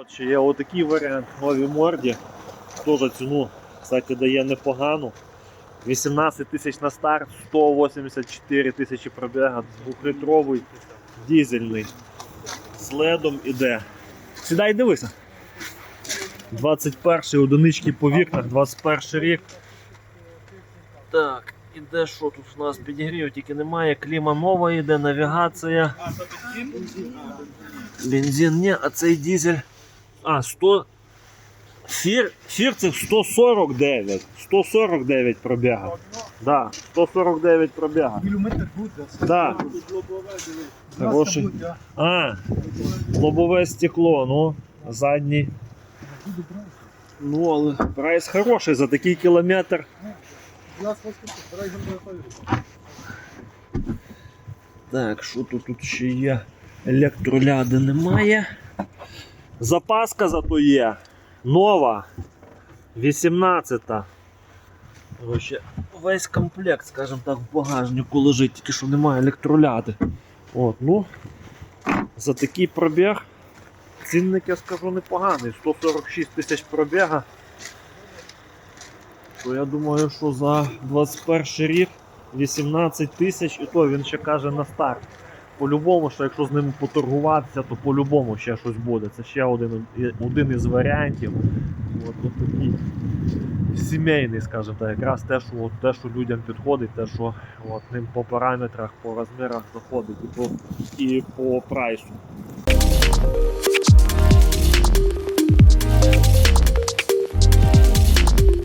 От ще є отакий варіант нові морді. Теж ціну, кстати, дає непогану. 18 тисяч на старт, 184 тисячі пробіга, двохлітровий дізельний. З ледом іде. Сідай дивися. 21-й одинички по вікнах, 21 рік. Так, іде що тут у нас підігрів, тільки немає, кліма нова йде, навігація. Бензин ні, а цей дизель. А, 100. Фір, фір це 149. 149 пробіга. Да, 149 пробіга. Кілометр буде. Да. Хороший. А, лобове стекло, ну, задній. Ну, але прайс хороший за такий кілометр. Так, що тут, тут ще є? Електроляди немає. Запаска зато є. Нова. 18-та. Короче, весь комплект, скажімо так, в багажнику лежить, тільки що немає електроляди. От, ну, за такий пробіг. Цінник, я скажу, непоганий. 146 тисяч пробіга. То я думаю, що за 21 рік 18 тисяч, і то він ще каже на старт. По-любому, що якщо з ним поторгуватися, то по-любому ще щось буде. Це ще один, один із варіантів. От, от такий сімейний, скажімо так, якраз те, що, от, те, що людям підходить, те, що от, ним по параметрах, по розмірах заходить і по, і по прайсу.